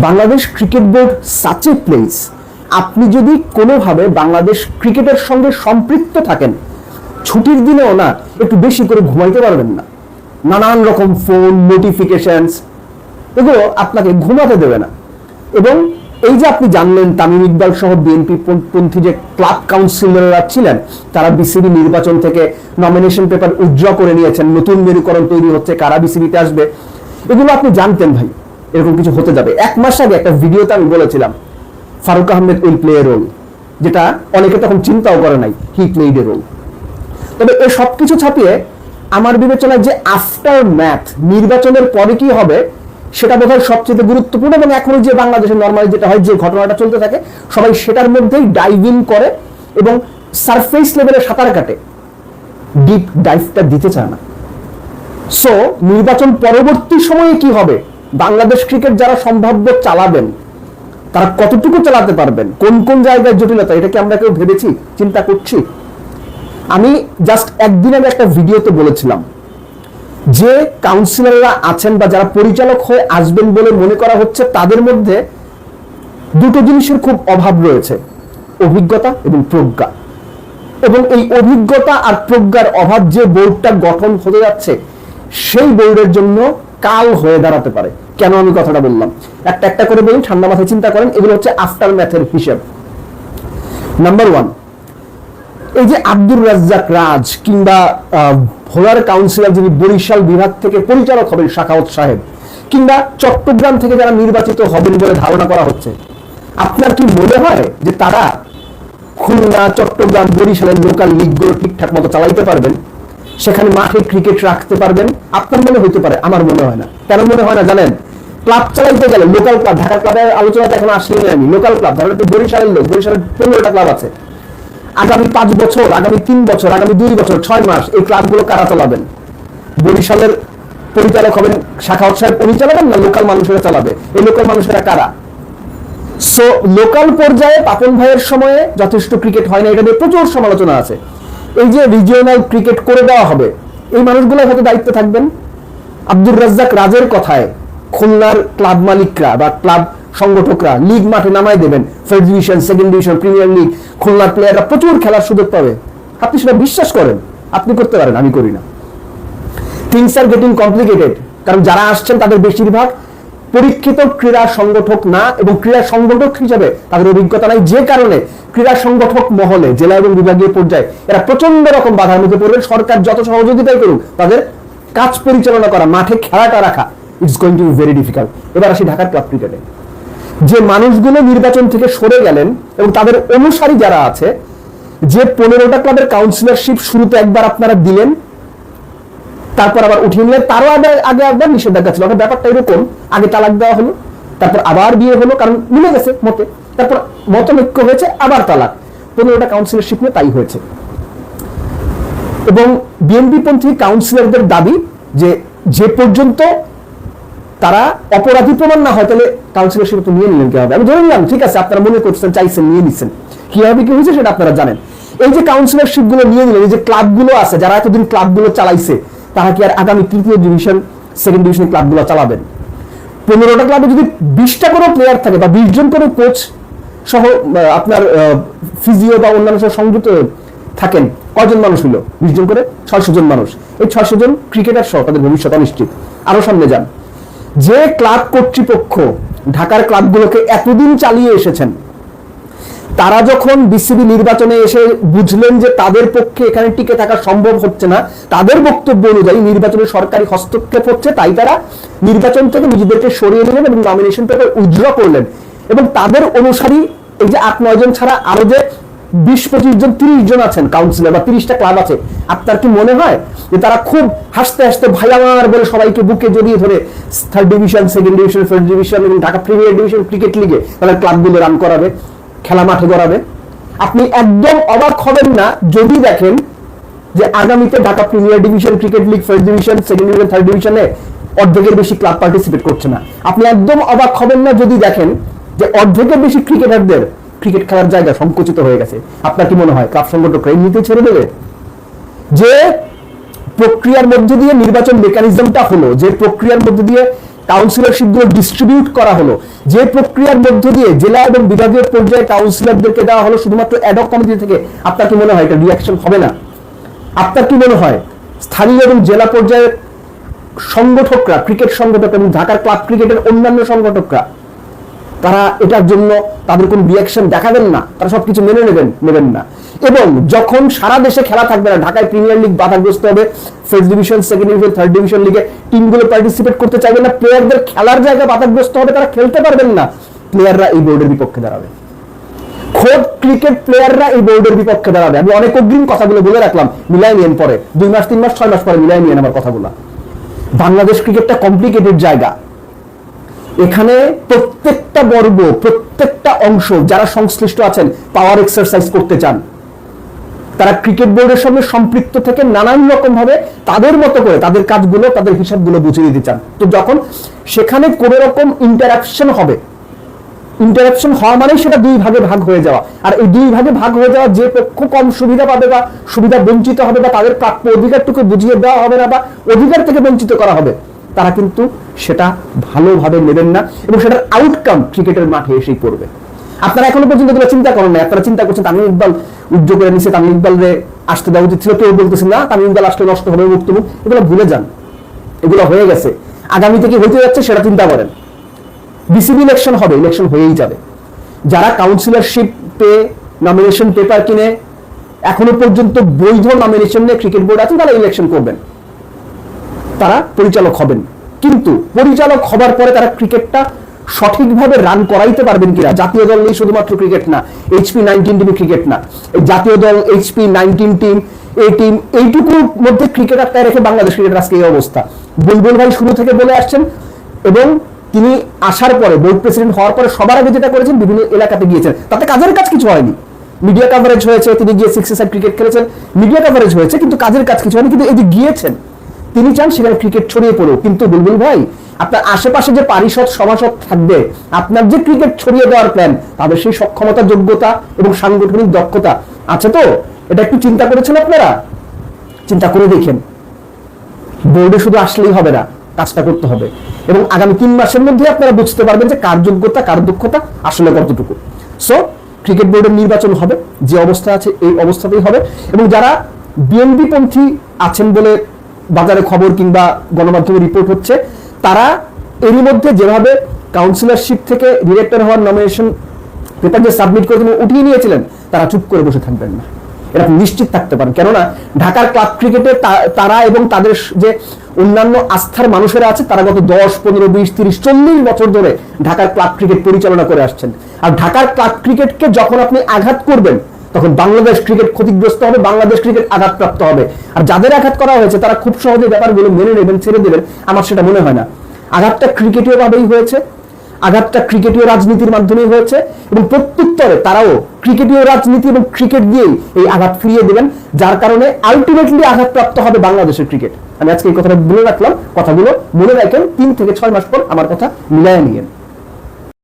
Bangladesh cricket board such a place আপনি যদি কোনোভাবে বাংলাদেশ ক্রিকেটের সঙ্গে সম্পৃক্ত থাকেন, ছুটির দিনেও না, একটু বেশি করে ঘুমাইতে পারবেন না। নানান রকম ফোন নোটিফিকেশনস এগুলো আপনাকে ঘুমাতে দেবে না। এবং এই যে আপনি জানলেন, তামিম ইকবাল সহ বিএনপি পন্থী যে ক্লাব কাউন্সিলররা ছিলেন, তারা বিসিবি নির্বাচন থেকে নমিনেশন পেপার উইথড্র করে নিয়েছেন। নতুন মেরুকরণ তৈরি হচ্ছে, কারা বিসিবিতে আসবে, এগুলো আপনি জানতেন ভাই। এরকম কিছু হতে যাবে। এক মাস আগে একটা ভিডিওতে আমি বলেছিলাম, Faruque Ahmed will play a role যেটা অনেকে তখন চিন্তাও করে নাই হি প্লেড এ রোল তবে এই সব কিছু ছাপিয়ে আমার বিবেচনায় যে আফটার ম্যাথ নির্বাচনের পরে কি হবে, সেটা বোধ হয় সবচেয়ে গুরুত্বপূর্ণ এবং এখন যে বাংলাদেশে নর্মালি যেটা হয়, যে ঘটনাটা চলতে থাকে, সবাই সেটার মধ্যেই ডাইভ করে এবং সারফেস লেভেলে সাঁতার কাটে। ডিপ ডাইভটা দিতে চায় না। সো নির্বাচন পরবর্তী সময়ে কি হবে? বাংলাদেশ ক্রিকেট যারা সম্ভাব্য চালাবেন, তারা কতটুকু চালাতে পারবেন? কোন কোন জায়গায় জটিলতা? এটা কি আমরা কেউ ভেবেছি, চিন্তা করছি? আমি জাস্ট একদিন আগে একটা ভিডিওতে বলেছিলাম, যে কাউন্সিলররা আছেন বা যারা পরিচালক হয়ে আসবেন বলে মনে করা হচ্ছে, তাদের মধ্যে দুটো জিনিসের খুব অভাব রয়েছে, অভিজ্ঞতা এবং প্রজ্ঞা। এবং এই অভিজ্ঞতা আর প্রজ্ঞার অভাব যে বোর্ডটা গঠন হতে যাচ্ছে, সেই বোর্ডের জন্য কাল হয়ে দাঁড়াতে পারে। কেন আমি কথাটা বললাম? একটা একটা করে বলি ঠান্ডা মাথায় চিন্তা করেন, এগুলো হচ্ছে আফটার ম্যাথের হিসেব। নাম্বার ওয়ান এই যে আব্দুর রাজ্জাক রাজ কিংবা ভোলার কাউন্সিলর যিনি বরিশাল বিভাগ থেকে পরিচালক হবেন, শাখাওয়াত সাহেব, কিংবা চট্টগ্রাম থেকে যারা নির্বাচিত হবেন বলে ধারণা করা হচ্ছে, আপনার কি মনে হয় যে তারা খুলনা, চট্টগ্রাম, বরিশালের লোকাল লিগগুলো ঠিকঠাক মতো চালাইতে পারবেন? সেখানে মাঠে ক্রিকেট রাখতে পারবেন? আপনার মনে হইতে পারে, আমার মনে হয় না। কেন মনে হয় না জানেন? ক্লাব চালাইতে গেলে লোকাল ক্লাব ঢাকা ক্লাবের আলোচনাতে এখন আসলে আমি। লোকাল ক্লাব ধরেন একটু বরিশালের লোক, বরিশালের পনেরোটা ক্লাব আছে। আগামী পাঁচ বছর, আগামী তিন বছর, আগামী দুই বছর, ছয় মাস এই ক্লাবগুলো কারা চালাবেন? বরিশালের পরিচালক হবেন শাখা উনি চালাবেন না লোকাল মানুষেরা চালাবে? এই লোকাল মানুষেরা কারা? সো লোকাল পর্যায়ে পাপন ভাইয়ের সময়ে যথেষ্ট ক্রিকেট হয় না, এটা নিয়ে প্রচুর সমালোচনা আছে। এই যে রিজিওনাল ক্রিকেট করে দেওয়া হবে, এই মানুষগুলো হয়তো দায়িত্বে থাকবেন। আব্দুর রাজ্জাক রাজের কথায় খুলনার ক্লাব মালিকরা বা ক্লাব সংগঠকরা লিগ মাঠে নামাই দেবেন। First division second division premier league খুলনার প্লেয়াররা প্রচুর খেলার সুযোগ পাবে। আপনি সেটা বিশ্বাস করেন? আপনি করতে পারেন, আমি করি না। থিংস আর গেটিং কমপ্লিকেটেড কারণ যারা আসছেন তাদের বেশিরভাগ পরীক্ষিত ক্রীড়া সংগঠক না এবং ক্রীড়া সংগঠক হিসেবে তাদের অভিজ্ঞতা নাই। যে কারণে ক্রীড়া সংগঠক মহলে, জেলা এবং বিভাগীয় পর্যায়ে এরা প্রচণ্ড রকম বাধার মুখে পড়বে সরকার যত সহযোগিতাই করুক, তাদের কাজ পরিচালনা করা, মাঠে খেলাটা রাখা it's going to be very difficult এবার আসি ঢাকার ক্লাব ক্রিকেটে যে মানুষগুলো নির্বাচন থেকে সরে গেলেন এবং তাদের অনুসারী যারা আছে, যে পনেরোটা ক্লাবের কাউন্সিলরশিপ শুরুতে একবার আপনারা দিলেন, তারপর আবার উঠিয়ে নিলেন, তারও আগে আগে একবার নিষেধাজ্ঞা ছিল। ব্যাপারটা এরকম, আগে তালাক দেওয়া হলো, তারপর আবার বিয়ে হলো, কারণ মিলে গেছে মতে। তারপর মতনৈক্য হয়েছে, আবার তালাক। পনেরোটা কাউন্সিলরশিপ নিয়ে তাই হয়েছে। এবং বিএনপি পন্থী কাউন্সিলরদের দাবি যে যে পর্যন্ত তারা অপরাধী প্রমাণ না হয়, তাহলে কাউন্সিলরশিপ তো নিয়ে নিলেন কীভাবে? আমি ধরে নিলাম, ঠিক আছে, আপনারা মনে করছেন চাইছেন, নিয়ে নিচ্ছেন কীভাবে কি হয়েছে সেটা আপনারা জানেন। এই যে কাউন্সিলরশিপগুলো নিয়ে নিলেন, এই যে ক্লাবগুলো আছে, যারা এতদিন ক্লাবগুলো চালাইছে, তারা কি আর আগামী তৃতীয় ডিভিশন সেকেন্ড ডিভিশন ক্লাবগুলো চালাবেন? পনেরোটা ক্লাবে যদি বিশটা করে প্লেয়ার থাকে বা বিশ জন করে কোচ সহ আপনার ফিজিও বা অন্যান্য সহ সংযুক্ত থাকেন কজন মানুষ হলো? বিশ জন করে ছয়শো জন মানুষ। এই ছয়শো জন ক্রিকেটার সহ তাদের ভবিষ্যৎ অনিশ্চিত। আরও সামনে যান। যে ক্লাব কর্তৃপক্ষ ঢাকার ক্লাবগুলোকে এতদিন চালিয়ে এসেছেন, তারা যখন বিসিবি নির্বাচনে এসে বুঝলেন যে তাদের পক্ষে এখানে টিকে থাকা সম্ভব হচ্ছে না, তাদের বক্তব্য অনুযায়ী নির্বাচনে সরকারি হস্তক্ষেপ হচ্ছে, তাই তারা নির্বাচন থেকে নিজেদেরকে সরিয়ে নিলেন এবং নমিনেশন পেপার উইথড্র করলেন। এবং তাদের অনুসারী এই যে আট, নয় জন ছাড়া আরও যে বিশ, পঁচিশ জন, তিরিশ জন আছেন কাউন্সিলর বা তিরিশটা ক্লাব আছে। আপনার কি মনে হয় যে তারা খুব হাসতে হাসতে ভাই আমার বলে সবাইকে বুকে জড়িয়ে ধরে third division second division first division এবং ঢাকা প্রিমিয়ার ডিভিশন ক্রিকেট লিগে তারা ক্লাবগুলো রান করাবে, খেলা মাঠে গড়াবে? আপনি একদম অবাক হবেন না যদি দেখেন যে আগামীতে Dhaka premier division cricket league first division second division third ডিভিশনে অর্ধেকের বেশি ক্লাব পার্টিসিপেট করছে না। আপনি একদম অবাক হবেন না যদি দেখেন যে অর্ধেকের বেশি ক্রিকেটারদের ক্রিকেট খেলার জায়গা সংকুচিত হয়ে গেছে। আপনার কি মনে হয়? ক্লাব সংগঠকরা এমনিতে ছেড়ে দেবে? যে প্রক্রিয়ার মধ্যে দিয়ে নির্বাচন মেকানিজমটা হলো, যে প্রক্রিয়ার মধ্যে দিয়ে কাউন্সিলরশিপগুলো ডিস্ট্রিবিউট করা হলো, যে প্রক্রিয়ার মধ্য দিয়ে জেলা এবং বিভাগীয় পর্যায়ে কাউন্সিলরদেরকে দেওয়া হলো শুধুমাত্র অ্যাডক কমিটি থেকে। আপনার কি মনে হয় এটা রিয়াকশন হবে না? আপনার কি মনে হয় স্থানীয় এবং জেলা পর্যায়ের সংগঠকরা ক্রিকেট সংগঠক এবং ঢাকার ক্লাব ক্রিকেটের অন্যান্য সংগঠকরা তারা এটার জন্য তাদের কোন রিয়াকশন দেখাবেন না, তারা সবকিছু মেনে নেবেন নেবেন না। এবং যখন সারা দেশে খেলা থাকবে না, ঢাকায় প্রিমিয়ার লিগ বাধাগ্রস্ত হবে first division second division third division লিগে টিমগুলো পার্টিসিপেট করতে চাইবে না প্লেয়ারদের খেলার জায়গা বাধাগ্রস্ত হবে, তারা খেলতে পারবেন না প্লেয়াররা এই বোর্ডের বিপক্ষে দাঁড়াবে। খোদ ক্রিকেট প্লেয়াররা এই বোর্ডের বিপক্ষে দাঁড়াবে। আমি অনেক অগ্রিম কথাগুলো বলে রাখলাম, মিলাই নিয়েন পরে। দুই মাস, তিন মাস, ছয় মাস পরে মিলাই নিয়েন আমার কথাগুলো। বাংলাদেশ ক্রিকেটটা কমপ্লিকেটেড জায়গা। এখানে প্রত্যেকটা বর্গ, প্রত্যেকটা অংশ যারা সংশ্লিষ্ট আছেন পাওয়ার এক্সারসাইজ করতে চান, তারা ক্রিকেট বোর্ডের সঙ্গে সম্পৃক্ত থেকে নানান রকম ভাবে তাদের মতো করে, তাদের কাজগুলো, তাদের হিসাবগুলো বুঝিয়ে দিতে চান। তো যখন সেখানে কোনো রকম ইন্টারাকশন হবে ইন্টারাকশন হওয়া মানেই সেটা দুই ভাগে ভাগ হয়ে যাওয়া। আর এই দুই ভাগে ভাগ হয়ে যাওয়া যে পক্ষ কম সুবিধা পাবে বা সুবিধা বঞ্চিত হবে বা তাদের প্রাপ্য অধিকারটুকু বুঝিয়ে দেওয়া হবে না বা অধিকার থেকে বঞ্চিত করা হবে, তারা কিন্তু সেটা ভালোভাবে নেবেন না এবং সেটার আউটকাম ক্রিকেটের মাঠে এসেই পড়বে। আপনারা এখনও পর্যন্ত এগুলো চিন্তা করেন না আপনারা চিন্তা করছেন তামিম ইকবাল উদ্যোগ করে নিচ্ছে তামিম ইকবাল রে আসতে দেওয়া উচিত ছিল। কেউ বলতেছেন না, তামিম ইকবাল আসলে নষ্ট হবে মুক্ত মুখ। এগুলো ভুলে যান। এগুলো হয়ে গেছে। আগামীতে কি হইতে যাচ্ছে সেটা চিন্তা করেন। বিসিবি ইলেকশন হবে ইলেকশন হয়েই যাবে। যারা কাউন্সিলরশিপ পেয়ে নমিনেশন পেপার কিনে এখনও পর্যন্ত বৈধ নমিনেশন নিয়ে ক্রিকেট বোর্ড আছে, তারা ইলেকশন করবেন। তারা পরিচালক হবেন। কিন্তু পরিচালক হবার পরে তারা ক্রিকেটটা সঠিকভাবে রান করাইতে পারবেন কিনা? জাতীয় দল নেই শুধুমাত্র ক্রিকেট না এইচপি নাইনটিন টিম ক্রিকেট না। জাতীয় দল এইচপি নাইনটিন টিম এই টিম এইটুকুর মধ্যে ক্রিকেটারটা রেখে বাংলাদেশ ক্রিকেট আজকে এই অবস্থা। বুলবুল ভাই শুরু থেকে বলে আসছেন এবং তিনি আসার পরে বোর্ড প্রেসিডেন্ট হওয়ার পরে সবার আগে যেটা করেছেন, বিভিন্ন এলাকাতে গিয়েছেন। তাতে কাজের কাজ কিছু হয়নি। মিডিয়া কাভারেজ হয়েছে তিনি গিয়ে সিক্স সাইড ক্রিকেট খেলেছেন মিডিয়া কাভারেজ হয়েছে, কিন্তু কাজের কাজ কিছু হয়নি, কিন্তু এই যে গিয়েছেন। তিনি চান সেখানে ক্রিকেট ছড়িয়ে পড়ুক। কিন্তু বুলবুল ভাই, আপনার আশেপাশে যে পারিষদ সভাসদ থাকবে, আপনার যে ক্রিকেট ছড়িয়ে দেওয়ার প্ল্যান তাদের সেই সক্ষমতা, যোগ্যতা এবং সাংগঠনিক দক্ষতা আছে তো? এটা একটু চিন্তা করেছেন আপনারা? চিন্তা করে দেখেন। বোর্ডে শুধু আসলেই হবে না, কাজটা করতে হবে। এবং আগামী তিন মাসের মধ্যে আপনারা বুঝতে পারবেন যে কার যোগ্যতা, কার দক্ষতা আসলে কতটুকু। সো ক্রিকেট বোর্ডের নির্বাচন হবে, যে অবস্থা আছে, এই অবস্থাতেই হবে। এবং যারা বিএনপি পন্থী আছেন বলে বাজারে খবর কিংবা গণমাধ্যমে রিপোর্ট হচ্ছে, তারা এরই মধ্যে যেভাবে কাউন্সিলরশিপ থেকে ডিরেক্টর হওয়ার নমিনেশন পেপার যে সাবমিট করেছেন উঠিয়ে নিয়েছিলেন, তারা চুপ করে বসে থাকবেন না। এটা নিশ্চিত থাকতে পারেন। কেননা ঢাকার ক্লাব ক্রিকেটে তারা এবং তাদের যে অন্যান্য আস্থার মানুষেরা আছে, তারা গত দশ, পনেরো, বিশ, তিরিশ, চল্লিশ বছর ধরে ঢাকার ক্লাব ক্রিকেট পরিচালনা করে আসছেন। আর ঢাকার ক্লাব ক্রিকেটকে যখন আপনি আঘাত করবেন তখন বাংলাদেশ ক্রিকেট ক্ষতিগ্রস্ত হবে, বাংলাদেশ ক্রিকেট আঘাতপ্রাপ্ত হবে। আর যাদের আঘাত করা হয়েছে, তারা খুব সহজে ব্যাপারগুলো মেনে নেবেন, ছেড়ে দেবেন, আমার সেটা মনে হয় না। আঘাতটা ক্রিকেটীয় ভাবেই হয়েছে, আঘাতটা ক্রিকেটীয় রাজনীতির মাধ্যমে হয়েছে, এবং প্রত্যুত্তরে তারাও ক্রিকেটীয় রাজনীতি এবং ক্রিকেট দিয়েই এই আঘাত ফিরিয়ে দেবেন, যার কারণে আলটিমেটলি আঘাতপ্রাপ্ত হবে বাংলাদেশের ক্রিকেট আমি আজকে এই কথাটা বলে রাখলাম, কথাগুলো মনে রাখেন, তিন থেকে ছয় মাস পর আমার কথা মিলায় নিয়েন।